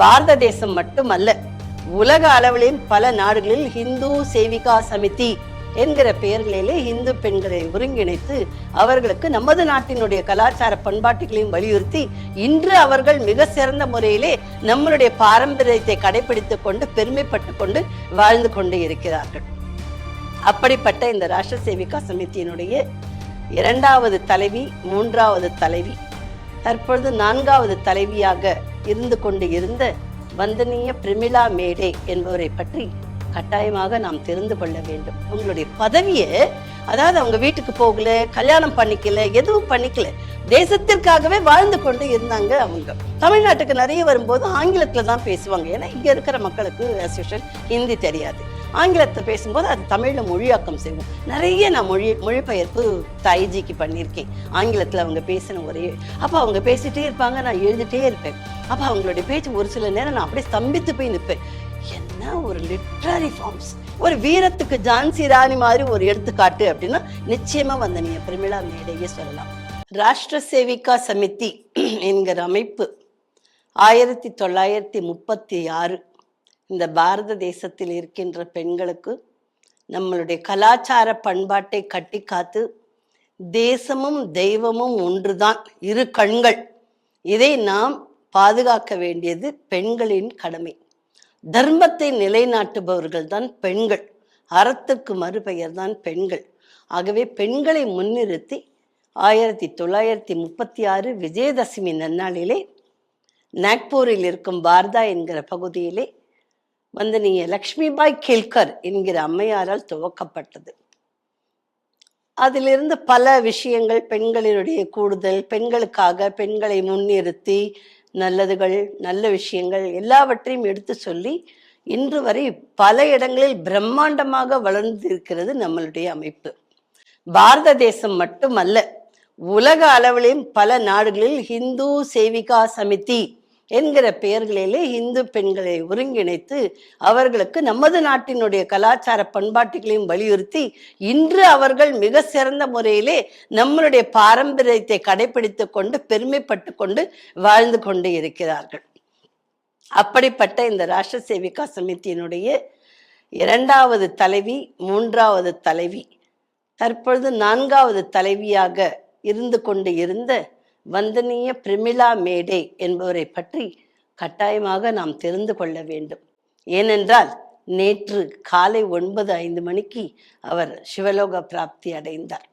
பாரத தேசம் மட்டுமல்ல உலக அளவிலும் பல நாடுகளில் ஹிந்து சேவிகா சமிதி என்கிற பெயர்களிலே இந்து பெண்களை ஒருங்கிணைத்து அவர்களுக்கு நமது நாட்டினுடைய கலாச்சார பண்பாட்டுகளையும் வலியுறுத்தி இன்று அவர்கள் மிக சிறந்த முறையிலே நம்மளுடைய பாரம்பரியத்தை கடைபிடித்துக் கொண்டு பெருமைப்பட்டு கொண்டு வாழ்ந்து கொண்டு இருக்கிறார்கள். அப்படிப்பட்ட இந்த ராஷ்டிர சேவிகா சமிதியினுடைய இரண்டாவது தலைவி மூன்றாவது தலைவி தற்பொழுது நான்காவது தலைவியாக இருந்து கொண்டு இருந்த வந்தனீய பிரமிளா மேடே என்பவரை பற்றி கட்டாயமாக நாம் தெரிந்து கொள்ள வேண்டும். உங்களுடைய பதவியை அதாவது அவங்க வீட்டுக்கு போகல கல்யாணம் பண்ணிக்கல எதுவும் பண்ணிக்கல தேசத்திற்காகவே வாழ்ந்து கொண்டு இருந்தாங்க அவங்க. தமிழ்நாட்டுக்கு நிறைய வரும்போது ஆங்கிலத்தில் தான் பேசுவாங்க. ஏன்னா இங்கே இருக்கிற மக்களுக்கு ஹிந்தி தெரியாது. ஆங்கிலத்தை பேசும்போது அது தமிழில் மொழியாக்கம் செய்வோம். நிறைய நான் மொழி மொழிபெயர்ப்பு தாய்ஜிக்கு பண்ணியிருக்கேன். ஆங்கிலத்தில் அவங்க பேசின ஒரே அப்போ அவங்க பேசிகிட்டே இருப்பாங்க நான் எழுதிட்டே இருப்பேன். அப்போ அவங்களுடைய பேச்சு ஒரு சில நேரம் நான் அப்படியே ஸ்தம்பித்து போய் நிற்பேன். என்ன ஒரு லிட்ரரி ஃபார்ம்ஸ் ஒரு வீரத்துக்கு ஜான்சி ராணி மாதிரி ஒரு எடுத்துக்காட்டு அப்படின்னா நிச்சயமா வந்த நீ பிரமிளா மேடையே சொல்லலாம். ராஷ்டிர சேவிகா சமிதி என்கிற அமைப்பு ஆயிரத்தி தொள்ளாயிரத்தி முப்பத்தி ஆறு இந்த பாரத தேசத்தில் இருக்கின்ற பெண்களுக்கு நம்மளுடைய கலாச்சார பண்பாட்டை கட்டி காத்து தேசமும் தெய்வமும் ஒன்றுதான். இரு கண்கள். இதை நாம் பாதுகாக்க வேண்டியது பெண்களின் கடமை. தர்மத்தை நிலைநாட்டுபவர்கள் தான் பெண்கள். அறத்துக்கு மறுபெயர் தான் பெண்கள். ஆகவே பெண்களை முன்னிறுத்தி ஆயிரத்தி தொள்ளாயிரத்தி முப்பத்தி ஆறு விஜயதசமி நன்னாளிலே நாக்பூரில் இருக்கும் பாரதா என்கிற பகுதியிலே வந்தனிய லக்ஷ்மிபாய் கில்கர் என்கிற அம்மையாரால் துவக்கப்பட்டது. அதிலிருந்து பல விஷயங்கள் பெண்களினுடைய கூடுதல் பெண்களுக்காக பெண்களை முன்னிறுத்தி நல்லதுகள் நல்ல விஷயங்கள் எல்லாவற்றையும் எடுத்து சொல்லி இன்று வரை பல இடங்களில் பிரம்மாண்டமாக வளர்ந்திருக்கிறது நம்மளுடைய அமைப்பு. பாரத தேசம் மட்டுமல்ல உலக அளவிலும் பல நாடுகளில் ஹிந்து சேவிகா சமிதி என்கிற பெயர்களிலே இந்து பெண்களை ஒருங்கிணைத்து அவர்களுக்கு நமது நாட்டினுடைய கலாச்சார பண்பாட்டுகளையும் வலியுறுத்தி இன்று அவர்கள் மிக சிறந்த முறையிலே நம்மளுடைய பாரம்பரியத்தை கடைபிடித்து கொண்டு பெருமைப்பட்டு கொண்டு வாழ்ந்து கொண்டு இருக்கிறார்கள். அப்படிப்பட்ட இந்த ராஷ்டிர சேவிகா சமிதியினுடைய இரண்டாவது தலைவி மூன்றாவது தலைவி தற்பொழுது நான்காவது தலைவியாக இருந்து கொண்டு இருந்த வந்தனீய பிரமிளா மேடே என்பவரை பற்றி கட்டாயமாக நாம் தெரிந்து கொள்ள வேண்டும். ஏனென்றால் நேற்று காலை ஒன்பது ஐந்து மணிக்கு அவர் சிவலோக பிராப்தி அடைந்தார்.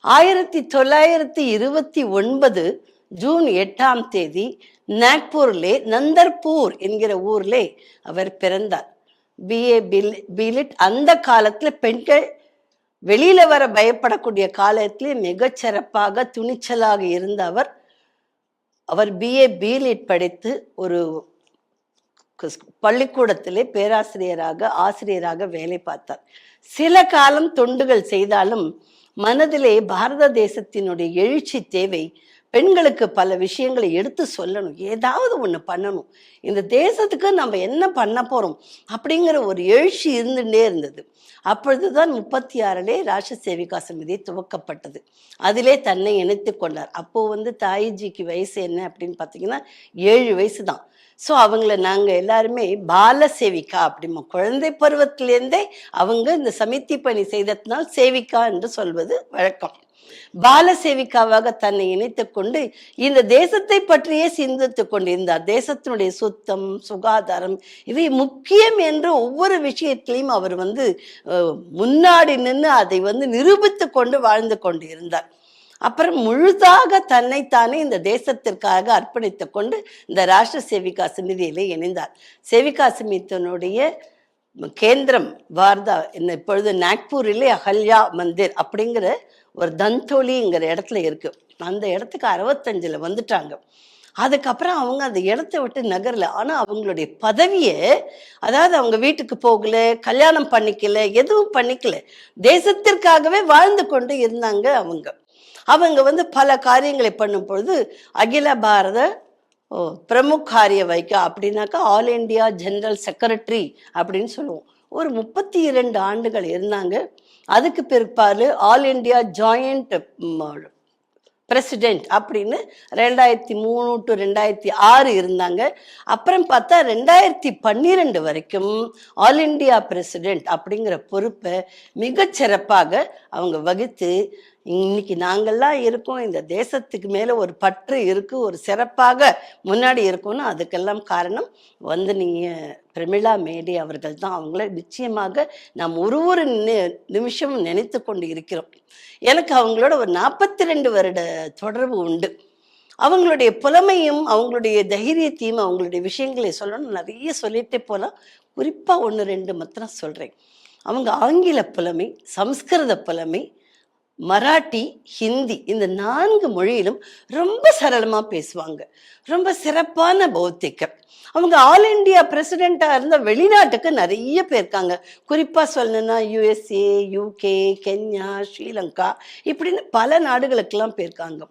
ஆயிரத்தி தொள்ளாயிரத்தி இருபத்தி ஒன்பது ஜூன் எட்டாம் தேதி நாக்பூர்லே நந்தர்பூர் என்கிற ஊர்லே அவர் பிறந்தார். பிஏ பில் பிலிட் அந்த காலத்தில் பெண்கள் வெளியில வர பயப்படக்கூடிய காலத்திலே மிகச்சிறப்பாக துணிச்சலாக இருந்த அவர் அவர் பிஏ பிலிட் படித்து ஒரு பள்ளிக்கூடத்திலே பேராசிரியராக ஆசிரியராக வேலை பார்த்தார். சில காலம் தொண்டுகள் செய்தாலும் மனதிலே பாரத தேசத்தினுடைய எழுச்சி தேவை. பெண்களுக்கு பல விஷயங்களை எடுத்து சொல்லணும். ஏதாவது ஒன்று பண்ணணும். இந்த தேசத்துக்கு நம்ம என்ன பண்ண போறோம்? அப்படிங்கிற ஒரு எழுச்சி இருந்துட்டே இருந்தது. அப்பொழுதுதான் முப்பத்தி ஆறிலே ராஷ சேவிகா சமிதி துவக்கப்பட்டது. அதிலே தன்னை இணைத்து கொண்டார். அப்போது வந்து தாயிஜிக்கு வயசு என்ன அப்படின்னு பார்த்தீங்கன்னா ஏழு வயசு தான் ஸோ அவங்கள நாங்கள் எல்லாருமே பால சேவிக்கா அப்படிமா குழந்தை பருவத்திலேருந்தே அவங்க இந்த சமித்தி பணி செய்ததுனால் சேவிகா என்று சொல்வது வழக்கம். பாலசேவிக்காவாக தன்னை இணைத்துக் கொண்டு இந்த தேசத்தை பற்றியே சிந்தித்துக் கொண்டிருந்தார். தேசத்தினுடைய சுத்தம் சுகாதாரம் இவை முக்கியம் என்று ஒவ்வொரு விஷயத்திலையும் அவர் வந்து முன்னாடி நின்று அதை வந்து நிரூபித்து கொண்டு வாழ்ந்து கொண்டு இருந்தார் அப்புறம் முழுதாக தன்னைத்தானே இந்த தேசத்திற்காக அர்ப்பணித்துக் கொண்டு இந்த ராஷ்டிர சேவிகா சமிதியிலே இணைந்தார். சேவிகா சமிதியினுடைய கேந்திரம் வார்தா இந்த இப்பொழுது நாக்பூரிலே அகல்யா மந்திர் அப்படிங்கிற ஒரு தந்தோலிங்கிற இடத்துல இருக்கு. அந்த இடத்துக்கு அறுபத்தஞ்சில் வந்துட்டாங்க. அதுக்கப்புறம் அவங்க அந்த இடத்த விட்டு நகரல. ஆனால் அவங்களுடைய பதவியை அதாவது அவங்க வீட்டுக்கு போகல கல்யாணம் பண்ணிக்கல எதுவும் பண்ணிக்கல. தேசத்திற்காகவே வாழ்ந்து கொண்டு இருந்தாங்க அவங்க. அவங்க வந்து பல காரியங்களை பண்ணும் பொழுது அகில பாரத ஓ பிரமுக் காரிய வைக்க அப்படின்னாக்கா ஆல் இந்தியா ஜெனரல் செக்ரட்டரி அப்படின்னு சொல்லுவோம். ஒரு முப்பத்தி இரண்டு ஆண்டுகள் இருந்தாங்க. அதுக்கு பிற்பாடு ஆல் இந்தியா ஜாயிண்ட் பிரசிடென்ட் அப்படின்னு ரெண்டாயிரத்தி மூணு டு ரெண்டாயிரத்தி ஆறு இருந்தாங்க. அப்புறம் பார்த்தா ரெண்டாயிரத்தி பன்னிரெண்டு வரைக்கும் ஆல் இண்டியா பிரசிடென்ட் அப்படிங்கிற பொறுப்பை மிகச்சிறப்பாக அவங்க வகித்து இன்னைக்கு நாங்கள்லாம் இருக்கோம். இந்த தேசத்துக்கு மேலே ஒரு பற்று இருக்கு ஒரு சிறப்பாக முன்னாடி இருக்கோம்னு அதுக்கெல்லாம் காரணம் வந்து நீங்கள் பிரமிளா மேடி அவர்கள் தான். அவங்கள நிச்சயமாக நாம் ஒரு ஒரு நி- நிமிஷமும் நினைத்து கொண்டு இருக்கிறோம். எனக்கு அவங்களோட ஒரு நாற்பத்தி ரெண்டு வருட தொடர்பு உண்டு. அவங்களுடைய புலமையும் அவங்களுடைய தைரியத்தையும் அவங்களுடைய விஷயங்களை சொல்லணும் நிறைய சொல்லிட்டே போகலாம் குறிப்பாக ஒன்று ரெண்டு மாத்திரம் சொல்கிறேன் அவங்க ஆங்கில புலமை சம்ஸ்கிருத புலமை மராட்டி ஹிந்தி இந்த நான்கு மொழியிலும் ரொம்ப சரளமாக பேசுவாங்க. ரொம்ப சிறப்பான பௌத்திகம். அவங்க ஆல் இண்டியா பிரசிடெண்ட்டாக இருந்த வெளிநாட்டுக்கு நிறைய போயிருக்காங்க குறிப்பாக சொல்லணும்னா யூஎஸ்ஏ யூகே கென்யா ஸ்ரீலங்கா இப்படின்னு பல நாடுகளுக்கெல்லாம் போயிருக்காங்க.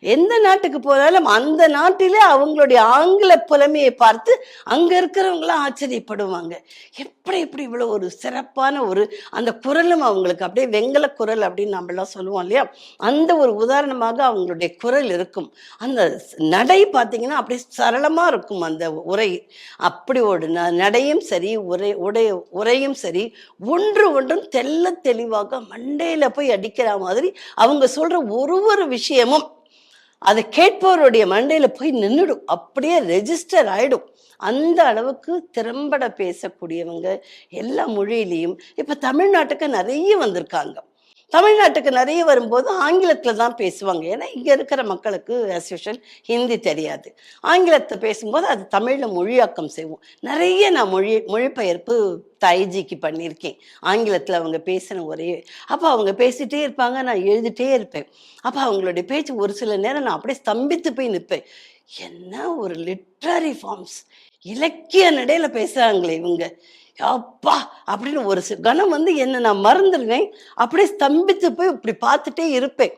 எந்த நாட்டுக்கு போனாலும் அந்த நாட்டிலே அவங்களுடைய ஆங்கில புலமையை பார்த்து அங்க இருக்கிறவங்களாம் ஆச்சரியப்படுவாங்க. எப்படி எப்படி இவ்வளோ ஒரு சிறப்பான ஒரு அந்த குரலும் அவங்களுக்கு அப்படியே வெங்கல குரல் அப்படின்னு நம்மளாம் சொல்லுவோம் இல்லையா? அந்த ஒரு உதாரணமாக அவங்களுடைய குரல் இருக்கும். அந்த நடை பார்த்தீங்கன்னா அப்படியே சரளமாக இருக்கும் அந்த உரை. அப்படி ஒரு ந- நடையும் சரி உரை உடைய உரையும் சரி ஒன்று ஒன்றும் தெள்ள தெளிவாக மண்டையில் போய் அடிக்கிற மாதிரி அவங்க சொல்ற ஒரு ஒரு விஷயமும் அதை கேட்பவருடைய மண்டையில் போய் நின்றுடும் அப்படியே ரெஜிஸ்டர் ஆயிடும். அந்த அளவுக்கு திறம்பட பேசக்கூடியவங்க எல்லா மொழியிலையும் இப்போ தமிழ்நாட்டுக்கு நிறைய வந்திருக்காங்க. தமிழ்நாட்டுக்கு நிறைய வரும்போது ஆங்கிலத்தில் தான் பேசுவாங்க. ஏன்னா இங்கே இருக்கிற மக்களுக்கு as ஹிந்தி தெரியாது. ஆங்கிலத்தை பேசும்போது அது தமிழில் மொழியாக்கம் செய்வோம். நிறைய நான் மொழி மொழிபெயர்ப்பு தைஜிக்கு பண்ணியிருக்கேன். ஆங்கிலத்தில் அவங்க பேசின ஒரே அப்போ அவங்க பேசிட்டே இருப்பாங்க நான் எழுதிட்டே இருப்பேன். அப்போ அவங்களுடைய பேச்சு ஒரு சில நேரம் நான் அப்படியே ஸ்தம்பித்து போய் நிற்பேன். என்ன ஒரு லிட்ரரி ஃபார்ம்ஸ் இலக்கிய நடையில் பேசுகிறாங்களே இவங்க. அப்பா அப்படின்னு ஒரு கணம் வந்து என்ன நான் மறந்துடுவேன். அப்படியே ஸ்தம்பித்து போய் இப்படி பார்த்துட்டே இருப்பேன்.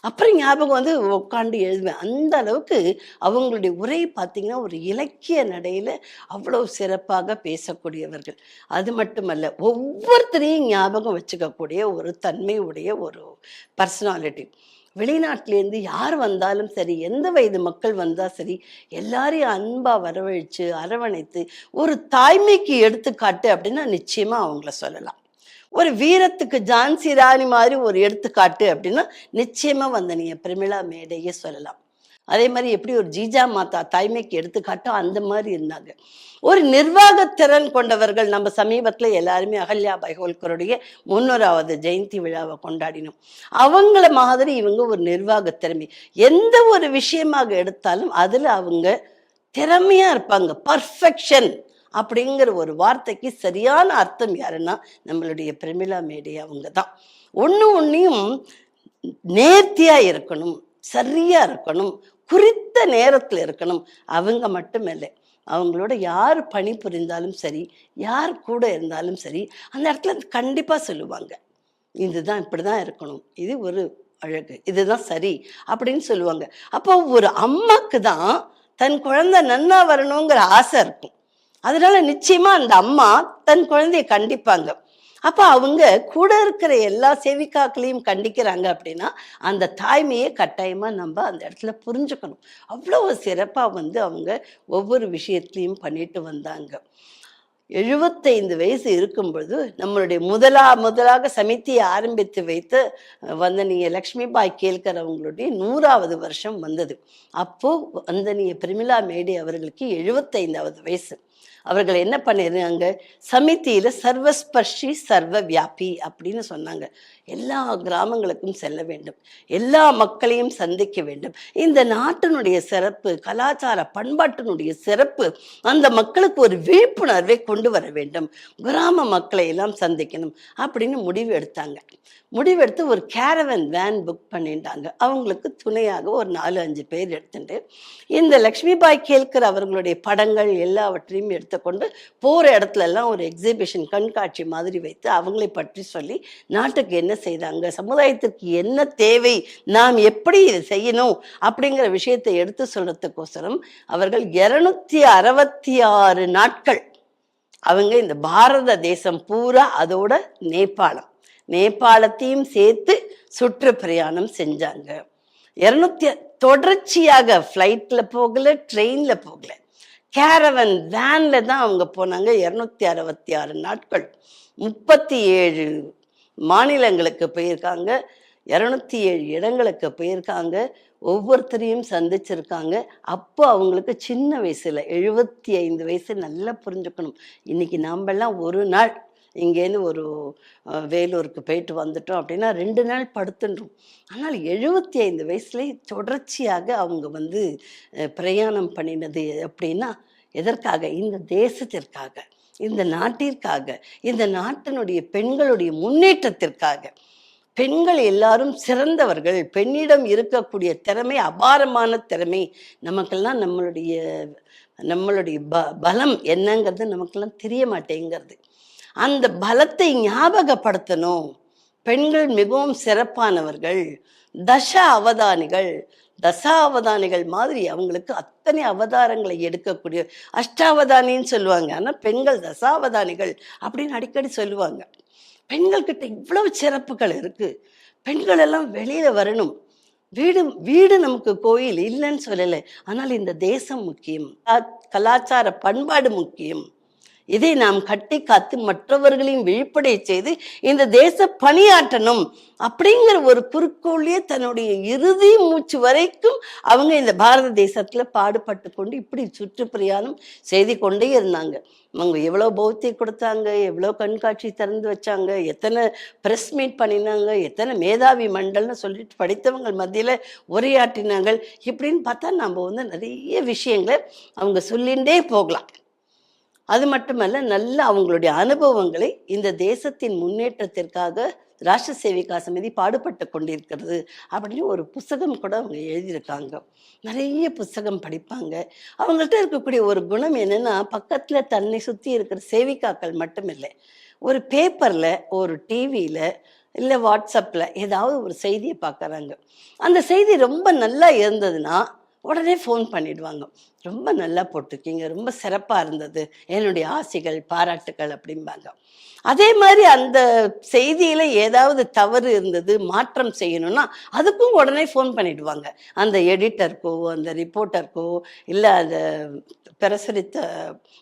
அப்புறம் ஞாபகம் வந்து உட்காந்து எழுதுவேன். அந்த அளவுக்கு அவங்களுடைய உரை பார்த்தீங்கன்னா ஒரு இலக்கிய நடையில் அவ்வளோ சிறப்பாக பேசக்கூடியவர்கள். அது மட்டுமல்ல ஒவ்வொருத்தரையும் ஞாபகம் வச்சுக்கக்கூடிய ஒரு தன்மையுடைய ஒரு பர்சனாலிட்டி வெளிநாட்டிலேருந்து யார் வந்தாலும் சரி எந்த வயது மக்கள் வந்தால் சரி எல்லாரையும் அன்பாக வரவழைச்சு அரவணைத்து ஒரு தாய்மைக்கு எடுத்துக்காட்டு அப்படின்னா நிச்சயமாக அவங்கள சொல்லலாம். ஒரு வீரத்துக்கு ஜான்சி ராணி மாதிரி ஒரு எடுத்துக்காட்டு அப்படின்னா நிச்சயமாக வந்த நீங்கள் பிரமிளா மேடையே சொல்லலாம். அதே மாதிரி எப்படி ஒரு ஜீஜா மாதா தாய்மைக்கு எடுத்துக்காட்டோ அந்த மாதிரி இருந்தாங்க. ஒரு நிர்வாகத்திறன் கொண்டவர்கள் நம்ம சமீபத்தில் எல்லாருமே அகல்யா பைகோல்கருடைய முன்னூறாவது ஜெயந்தி விழாவை கொண்டாடினோம். அவங்கள மாதிரி இவங்க ஒரு நிர்வாகத் திறமை. எந்த ஒரு விஷயமாக எடுத்தாலும் அதில் அவங்க திறமையாக இருப்பாங்க. பர்ஃபெக்ஷன் அப்படிங்கிற ஒரு வார்த்தைக்கு சரியான அர்த்தம் யாருன்னா நம்மளுடைய பிரமிளா மேடை அவங்க தான். ஒன்று ஒன்றையும் நேர்த்தியாக இருக்கணும் சரியா இருக்கணும் குறித்த நேரத்தில் இருக்கணும். அவங்க மட்டும் இல்லை அவங்களோட யார் பணி புரிந்தாலும் சரி யார் கூட இருந்தாலும் சரி அந்த இடத்துல கண்டிப்பாக சொல்லுவாங்க. இதுதான் இப்படி தான் இருக்கணும். இது ஒரு அழகு. இதுதான் சரி அப்படின்னு சொல்லுவாங்க. அப்போ ஒரு அம்மாக்கு தான் தன் குழந்தை நன்னா வரணுங்கிற ஆசை இருக்கும். அதனால நிச்சயமா அந்த அம்மா தன் குழந்தைய கண்டிப்பாங்க. அப்போ அவங்க கூட இருக்கிற எல்லா செவிக்காக்களையும் கண்டிக்கிறாங்க அப்படின்னா அந்த தாய்மையை கட்டாயமாக நம்ம அந்த இடத்துல புரிஞ்சுக்கணும். அவ்வளவு சிறப்பாக வந்து அவங்க ஒவ்வொரு விஷயத்துலையும் பண்ணிட்டு வந்தாங்க. எழுபத்தைந்து வயசு இருக்கும் பொழுது நம்மளுடைய முதலா முதலாக சமித்தியை ஆரம்பித்து வைத்து வந்தனிய லக்ஷ்மிபாய் கேல்கர் அவங்களுடைய நூறாவது வருஷம் வந்தது. அப்போ வந்தனிய பிரமிளா மேடை அவர்களுக்கு எழுபத்தைந்தாவது வயசு. அவர்கள் என்ன பண்ணிருந்தாங்க சமித்தியில சர்வஸ்பர்ஷி சர்வ வியாபி அப்படின்னு சொன்னாங்க. எல்லா கிராமங்களுக்கும் செல்ல வேண்டும். எல்லா மக்களையும் சந்திக்க வேண்டும். இந்த நாட்டினுடைய சிறப்பு கலாச்சார பண்பாட்டினுடைய சிறப்பு அந்த மக்களுக்கு ஒரு விழிப்புணர்வை கொண்டு வர வேண்டும். கிராம மக்களை எல்லாம் சந்திக்கணும் அப்படின்னு முடிவு எடுத்தாங்க. முடிவெடுத்து ஒரு கேரவன் வேன் புக் பண்ணிட்டாங்க. அவங்களுக்கு துணையாக ஒரு நாலு அஞ்சு பேர் எடுத்துட்டு இந்த லக்ஷ்மிபாய் கேல்கர் அவர்களுடைய படங்கள் எல்லாவற்றையும் எடுத்துக்கொண்டு போகிற இடத்துல எல்லாம் ஒரு எக்ஸிபிஷன் கண்காட்சி மாதிரி வைத்து அவங்களை பற்றி சொல்லி நாட்டுக்கு என்ன செய்தாங்க. சமுதாயத்திற்கு என்ன தேவை? நாம் எப்படி இதை செய்யணும்? அப்படிங்கிற விஷயத்தை எடுத்து சொல்றதுக்கோசரம் அவர்கள் இருநூத்தி அறுபத்தி ஆறு நாட்கள் அவங்க இந்த பாரத தேசம் பூரா அதோட நேபாளம். நேபாளத்தையும் சேர்த்து சுற்று பிரயாணம் செஞ்சாங்க. இரநூத்தி தொடர்ச்சியாக ஃப்ளைட்டில் போகல ட்ரெயினில் போகல. கேரவன் வேன்ல தான் அவங்க போனாங்க. இரநூத்தி அறுபத்தி ஆறு நாட்கள். முப்பத்தி ஏழு மாநிலங்களுக்கு போயிருக்காங்க. இரநூத்தி ஏழு இடங்களுக்கு போயிருக்காங்க. ஒவ்வொருத்தரையும் சந்திச்சிருக்காங்க. அப்போ அவங்களுக்கு சின்ன வயசுல எழுபத்தி ஐந்து வயசு நல்லா புரிஞ்சுக்கணும். இன்னைக்கு நாம்பெல்லாம் ஒரு நாள் இங்கேருந்து ஒரு வேலூருக்கு போயிட்டு வந்துட்டோம் அப்படின்னா ரெண்டு நாள் படுத்துன்றோம். ஆனால் எழுபத்தி ஐந்து வயசுலேயே தொடர்ச்சியாக அவங்க வந்து பிரயாணம் பண்ணினது அப்படின்னா எதற்காக? இந்த தேசத்திற்காக. இந்த நாட்டிற்காக இந்த நாட்டினுடைய பெண்களுடைய முன்னேற்றத்திற்காக. பெண்கள் எல்லாரும் சிறந்தவர்கள் பெண்ணிடம் இருக்கக்கூடிய திறமை அபாரமான திறமை நமக்கெல்லாம் நம்மளுடைய நம்மளுடைய ப பலம் என்னங்கிறது நமக்கெல்லாம் தெரிய மாட்டேங்கிறது. அந்த பலத்தை ஞாபகப்படுத்தணும். பெண்கள் மிகவும் சிறப்பானவர்கள் தச அவதானிகள் தசாவதானிகள் மாதிரி அவங்களுக்கு அத்தனை அவதாரங்களை எடுக்கக்கூடிய அஷ்டாவதானின்னு சொல்லுவாங்க. ஆனால் பெண்கள் தசாவதானிகள் அப்படின்னு அடிக்கடி சொல்லுவாங்க. பெண்கள்கிட்ட இவ்வளவு சிறப்புகள் இருக்கு. பெண்கள் எல்லாம் வெளியில வரணும். வீடு வீடு நமக்கு கோயில் இல்லைன்னு சொல்லலை. ஆனால் இந்த தேசம் முக்கியம். கலாச்சார பண்பாடு முக்கியம். இதை நாம் கட்டி காத்து மற்றவர்களையும் விழிப்படை செய்து இந்த தேச பணியாற்றணும் அப்படிங்கிற ஒரு குறிக்கோளையே தன்னுடைய இறுதி மூச்சு வரைக்கும் அவங்க இந்த பாரத தேசத்துல பாடுபட்டு கொண்டு இப்படி சுற்றுப்பிரயாணம் செய்து கொண்டே இருந்தாங்க. அவங்க எவ்வளோ பௌத்தி கொடுத்தாங்க எவ்வளோ கண்காட்சி திறந்து வச்சாங்க எத்தனை ப்ரெஸ் மீட் பண்ணினாங்க எத்தனை மேதாவி மண்டல்னு சொல்லிட்டு படித்தவங்க மத்தியில் உரையாற்றினாங்க. இப்படின்னு பார்த்தா நம்ம வந்து நிறைய விஷயங்களை அவங்க சொல்லிகிட்டே போகலாம். அது மட்டுமல்ல நல்ல அவங்களுடைய அனுபவங்களை இந்த தேசத்தின் முன்னேற்றத்திற்காக ராஷ்டிர சேவிகா சமிதி பாடுபட்டு கொண்டிருக்கிறது அப்படின்னு ஒரு புஸ்தகம் கூட அவங்க எழுதியிருக்காங்க. நிறைய புஸ்தகம் படிப்பாங்க. அவங்கள்ட்ட இருக்கக்கூடிய ஒரு குணம் என்னென்னா பக்கத்தில் தன்னை சுற்றி இருக்கிற சேவிகாக்கள் மட்டும் இல்லை ஒரு பேப்பரில் ஒரு டிவியில் இல்லை வாட்ஸ்அப்பில் ஏதாவது ஒரு செய்தியை பார்க்குறாங்க. அந்த செய்தி ரொம்ப நல்லா இருந்ததுன்னா உடனே ஃபோன் பண்ணிடுவாங்க. ரொம்ப நல்லா போட்டிருக்கீங்க. ரொம்ப சிறப்பாக இருந்தது. என்னுடைய ஆசைகள் பாராட்டுகள் அப்படிம்பாங்க. அதே மாதிரி அந்த செய்தியில் ஏதாவது தவறு இருந்தது மாற்றம் செய்யணும்னா அதுக்கும் உடனே ஃபோன் பண்ணிடுவாங்க. அந்த எடிட்டருக்கோ அந்த ரிப்போர்ட்டருக்கோ இல்லை அந்த பிரசுரித்த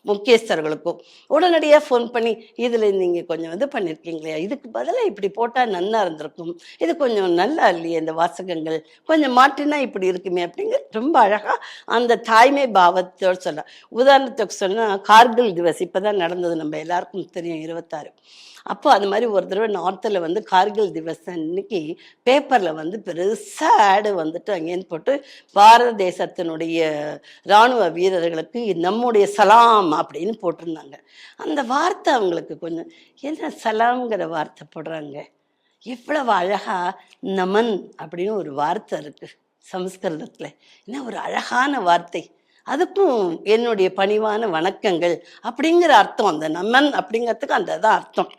முக்கியஸ்தர்களுக்கோ உடனடியாக ஃபோன் பண்ணி இதில் நீங்கள் கொஞ்சம் இது பண்ணியிருக்கீங்களே இதுக்கு பதிலாக இப்படி போட்டால் நல்லா இருந்திருக்கும். இது கொஞ்சம் நல்லா இல்லையே இந்த வாசகங்கள். கொஞ்சம் மாற்றினா இப்படி இருக்குமே அப்படிங்கிற ரொம்ப அழகாக அந்த தாய்மை பாவத்தோடு சொல்லலாம் உதாரணத்துக்கு சொன்னால் கார்கில் திவஸ். இப்போ தான் நடந்தது நம்ம எல்லாருக்கும் தெரியும் இருபத்தாறு. அப்போ அது மாதிரி ஒரு தடவை நார்த்தில் வந்து கார்கில் திவஸ் அன்னைக்கு பேப்பரில் வந்து பெருசாக ஆடு வந்துட்டு அங்கேருந்து போட்டு பாரத தேசத்தினுடைய இராணுவ வீரர்களுக்கு நம்முடைய சலாம் அப்படின்னு போட்டிருந்தாங்க. அந்த வார்த்தை அவங்களுக்கு கொஞ்சம் என்ன சலாம்ங்கிற வார்த்தை போடுறாங்க? எவ்வளவு அழகா நமன் அப்படின்னு ஒரு வார்த்தை இருக்கு சமஸ்கிருதத்தில். என்ன ஒரு அழகான வார்த்தை. அதுக்கும் என்னுடைய பணிவான வணக்கங்கள் அப்படிங்கிற அர்த்தம். அந்த நமன் அப்படிங்கிறதுக்கு அந்த தான் அர்த்தம்.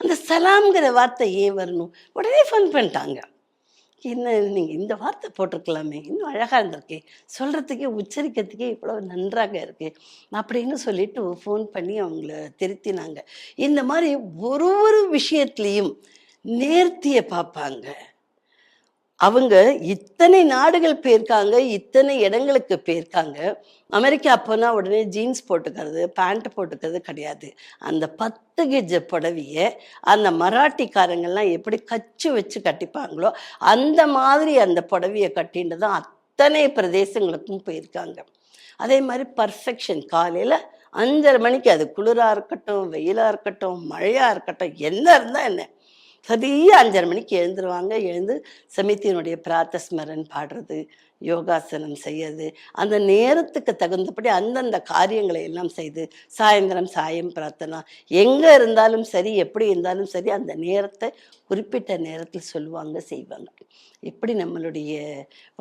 அந்த சலாம்ங்கிற வார்த்தை ஏன் வரணும்? உடனே ஃபன் பண்ணிட்டாங்க. என்ன நீங்கள் இந்த வார்த்தை போட்டிருக்கலாமே இன்னும் அழகாக இருந்திருக்கே சொல்கிறதுக்கே உச்சரிக்கிறதுக்கே இவ்வளோ நன்றாக இருக்குது அப்படின்னு சொல்லிட்டு ஃபோன் பண்ணி அவங்கள திருத்தினாங்க. இந்த மாதிரி ஒரு ஒரு விஷயத்துலேயும் நேர்த்தியை பார்ப்பாங்க. அவங்க இத்தனை நாடுகள் போயிருக்காங்க இத்தனை இடங்களுக்கு போயிருக்காங்க. அமெரிக்கா போனா உடனே ஜீன்ஸ் போட்டுக்கிறது பேண்ட் போட்டுக்கிறது கிடையாது. அந்த பத்து கெஜ புடவைய அந்த மராட்டிக்காரங்கெல்லாம் எப்படி கச்சு வச்சு கட்டிப்பாங்களோ அந்த மாதிரி அந்த புடவையை கட்டிட்டு தான் அத்தனை பிரதேசங்களுக்கும் போயிருக்காங்க. அதே மாதிரி பர்ஃபெக்ஷன் காலையில் அஞ்சரை மணிக்கு அது குளிராக இருக்கட்டும் வெயிலாக இருக்கட்டும் மழையாக இருக்கட்டும் என்ன இருந்தால் என்ன? சரியா அஞ்சரை மணிக்கு எழுந்துருவாங்க. எழுந்து சமித்தியினுடைய பிராத்த ஸ்மரன் பாடுறது யோகாசனம் செய்யறது அந்த நேரத்துக்கு தகுந்தபடி அந்தந்த காரியங்களை எல்லாம் செய்து சாயந்தரம் சாயம் பிரார்த்தனா எங்கே இருந்தாலும் சரி எப்படி இருந்தாலும் சரி அந்த நேரத்தை குறிப்பிட்ட நேரத்தில் சொல்லுவாங்க செய்வாங்க. எப்படி நம்மளுடைய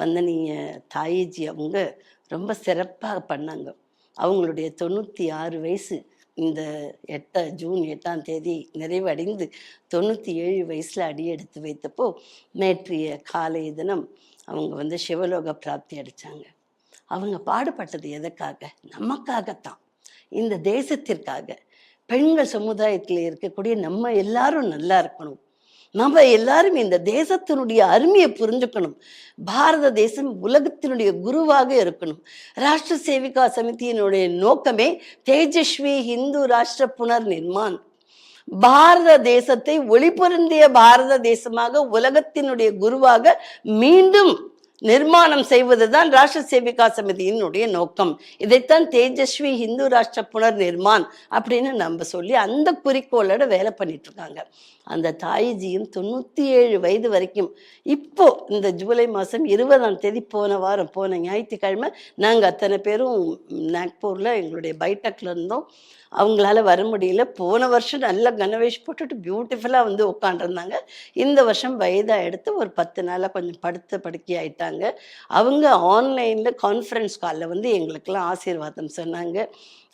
வந்தனீய தாயிஜி அவங்க ரொம்ப சிறப்பாக பண்ணாங்க. அவங்களுடைய தொண்ணூற்றி ஆறு வயசு இந்த எட்ட ஜூன் எட்டாம் தேதி நிறைவடைந்து தொண்ணூற்றி ஏழு வயசில் அடியெடுத்து வைத்தப்போ நேற்றைய காலை தினம் அவங்க வந்து சிவலோக பிராப்தி அடித்தாங்க அவங்க பாடுபட்டது எதற்காக? நமக்காகத்தான். இந்த தேசத்திற்காக. பெண்கள் சமுதாயத்தில் இருக்கக்கூடிய நம்ம எல்லாரும் நல்லா இருக்கணும். நம்ம எல்லாரும் இந்த தேசத்தினுடைய அருமையை புரிஞ்சுக்கணும். பாரத தேசம் உலகத்தினுடைய குருவாக இருக்கணும். ராஷ்டிர சேவிகா சமிதியினுடைய நோக்கமே தேஜஸ்வி இந்து ராஷ்டிர புனர் நிர்மான் பாரத தேசத்தை ஒளிபொருந்திய பாரத தேசமாக உலகத்தினுடைய குருவாக மீண்டும் நிர்மாணம் செய்வதுதான் ராஷ்டிர சேவிகா சமிதியினுடைய நோக்கம். இதைத்தான் தேஜஸ்வி இந்து ராஷ்டிர புனர் நிர்மான் அப்படின்னு நம்ம சொல்லி அந்த குறிக்கோளோட வேலை பண்ணிட்டு இருக்காங்க. அந்த தாய்ஜியும் தொண்ணூற்றி ஏழு வயது வரைக்கும். இப்போ இந்த ஜூலை மாதம் இருபதாம் தேதி போன வாரம் போன ஞாயிற்றுக்கிழமை நாங்கள் அத்தனை பேரும் நாக்பூரில் எங்களுடைய பைடக்கில் இருந்தோம். அவங்களால வர முடியல. போன வருஷம் நல்ல கணவேஷ் போட்டுட்டு பியூட்டிஃபுல்லாக வந்து உட்காண்டிருந்தாங்க இந்த வருஷம் வயதாக எடுத்து ஒரு பத்து நாளாக கொஞ்சம் படுத்த படுக்கி ஆயிட்டாங்க. அவங்க ஆன்லைனில் கான்ஃபரன்ஸ் காலில் வந்து எங்களுக்கெல்லாம் ஆசீர்வாதம் சொன்னாங்க.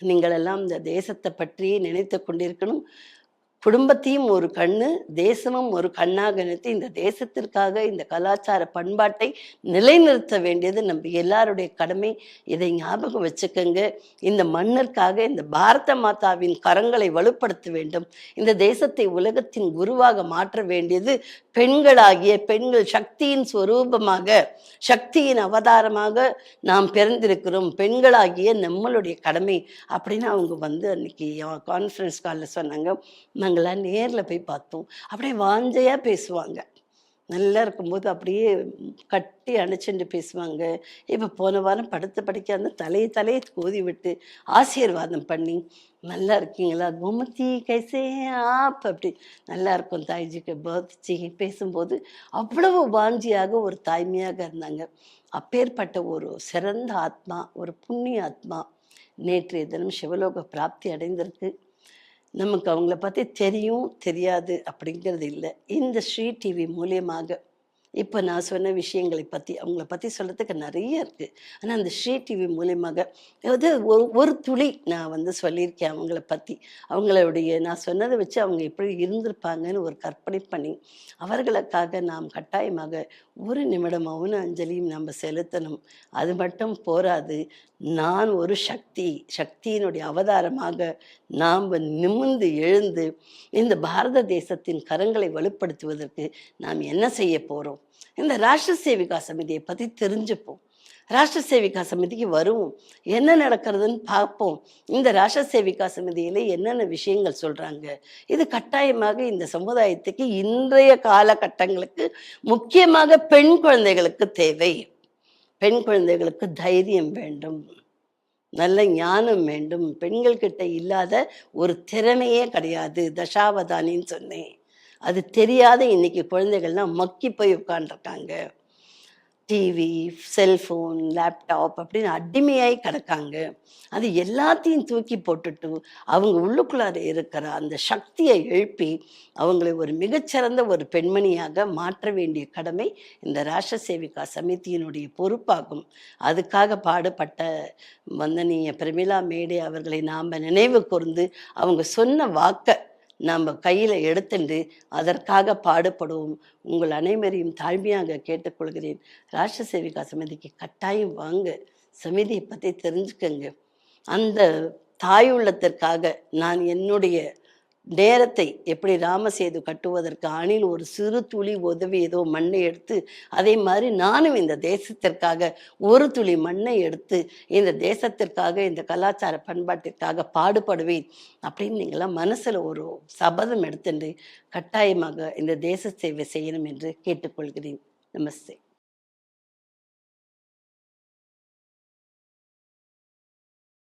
நீங்களெல்லாம் இந்த தேசத்தை பற்றி நினைத்து கொண்டிருக்கணும். குடும்பத்தையும் ஒரு கண்ணு தேசமும் ஒரு கண்ணாக நிறுத்தி இந்த தேசத்திற்காக இந்த கலாச்சார பண்பாட்டை நிலைநிறுத்த வேண்டியது நம்ம எல்லாருடைய கடமை. இதை ஞாபகம் வச்சுக்கோங்க. இந்த மண்ணிற்காக இந்த பாரத மாதாவின் கரங்களை வலுப்படுத்த வேண்டும். இந்த தேசத்தை உலகத்தின் குருவாக மாற்ற வேண்டியது பெண்களாகிய பெண்கள் சக்தியின் ஸ்வரூபமாக சக்தியின் அவதாரமாக நாம் பிறந்திருக்கிறோம். பெண்களாகிய நம்மளுடைய கடமை. அப்படின்னு அவங்க வந்து அன்னைக்கு கான்ஃபரன்ஸ் காலில் சொன்னாங்க. நாங்களாம் நேரில் போய் பார்த்தோம். அப்படியே வாஞ்சையாக பேசுவாங்க. நல்லா இருக்கும்போது அப்படியே கட்டி அணைச்சுட்டு பேசுவாங்க. இப்போ போன வாரம் படுத்த படிக்காத தலையை தலையை கோதி விட்டு ஆசீர்வாதம் பண்ணி நல்லா இருக்கீங்களா? கோமதி கைசே ஆப் அப்படி. நல்லா இருக்கும் தாய்ஜிக்கு பர்த்ஜி பேசும்போது அவ்வளவு வாஞ்சியாக ஒரு தாய்மையாக இருந்தாங்க. அப்பேற்பட்ட ஒரு சிறந்த ஆத்மா ஒரு புண்ணிய ஆத்மா நேற்றைய தினம் சிவலோக பிராப்தி அடைந்திருக்கு. நமக்கு அவங்கள பற்றி தெரியும் தெரியாது அப்படிங்கிறது இல்லை. இந்த ஸ்ரீ டிவி மூலியமாக இப்போ நான் சொன்ன விஷயங்களை பற்றி அவங்கள பற்றி சொல்கிறதுக்கு நிறைய இருக்குது ஆனால் அந்த ஸ்ரீ டிவி மூலியமாக அதாவது ஒரு ஒரு துளி நான் வந்து சொல்லியிருக்கேன் அவங்கள பற்றி அவங்களுடைய நான் சொன்னதை வச்சு அவங்க எப்படி இருந்திருப்பாங்கன்னு ஒரு கற்பனை பண்ணி அவர்களுக்காக நாம் கட்டாயமாக ஒரு நிமிடம் மௌன அஞ்சலியும் நம்ம செலுத்தணும். அது மட்டும் போராது. நான் ஒரு சக்தி சக்தியினுடைய அவதாரமாக நாம் நிமிர்ந்து எழுந்து இந்த பாரத தேசத்தின் கரங்களை வலுப்படுத்துவதற்கு நாம் என்ன செய்ய போகிறோம் இந்த ராஷ்டிர சேவிகா சமிதியை பற்றி தெரிஞ்சுப்போம். ராஷ்டிர சேவிகா சமிதிக்கு வருவோம். என்ன நடக்கிறதுன்னு பார்ப்போம். இந்த ராஷ்டிர சேவிகா சமிதியில் என்னென்ன விஷயங்கள் சொல்கிறாங்க இது கட்டாயமாக இந்த சமுதாயத்துக்கு இன்றைய காலகட்டங்களுக்கு முக்கியமாக பெண் குழந்தைகளுக்கு தேவை. பெண் குழந்தைகளுக்கு தைரியம் வேண்டும். நல்ல ஞானம் வேண்டும். பெண்கள் கிட்ட இல்லாத ஒரு திறமையே கிடையாது. தசாவதானின்னு சொன்னேன். அது தெரியாத இன்னைக்கு குழந்தைகள்லாம் மக்கி போய் உட்காந்துருக்காங்க டிவி செல்ஃபோன் லேப்டாப் அப்படின்னு அடிமையாய் கிடக்காங்க. அது எல்லாத்தையும் தூக்கி போட்டுட்டு அவங்க உள்ளுக்குள்ளார இருக்கிற அந்த சக்தியை எழுப்பி அவங்களை ஒரு மிகச்சிறந்த ஒரு பெண்மணியாக மாற்ற வேண்டிய கடமை இந்த ராஷ்டிர சேவிகா சமிதியினுடைய பொறுப்பாகும். அதுக்காக பாடுபட்ட வந்தனிய பிரமிளா மேடே அவர்களை நாம் நினைவு கூர்ந்து அவங்க சொன்ன வாக்கை நாம் கையில் எடுத்துண்டு அதற்காக பாடுபடுவோம். உங்கள் அனைவரையும் தாழ்மையாக கேட்டுக்கொள்கிறேன். ராஷ்டிர சேவிகா சமிதிக்கு கட்டாயம் வாங்க. சமிதியை பற்றி தெரிஞ்சுக்கங்க. அந்த தாயுள்ளத்திற்காக நான் என்னுடைய நேரத்தை எப்படி ராமசேது கட்டுவதற்கு அணில் ஒரு சிறு துளி உதவி ஏதோ மண்ணை எடுத்து அதே மாதிரி நானும் இந்த தேசத்திற்காக ஒரு துளி மண்ணை எடுத்து இந்த தேசத்திற்காக இந்த கலாச்சார பண்பாட்டிற்காக பாடுபடுவேன் அப்படின்னு நீங்களாம் மனசில் ஒரு சபதம் எடுத்துட்டு கட்டாயமாக இந்த தேச சேவை செய்யணும் என்று கேட்டுக்கொள்கிறேன். நமஸ்தே.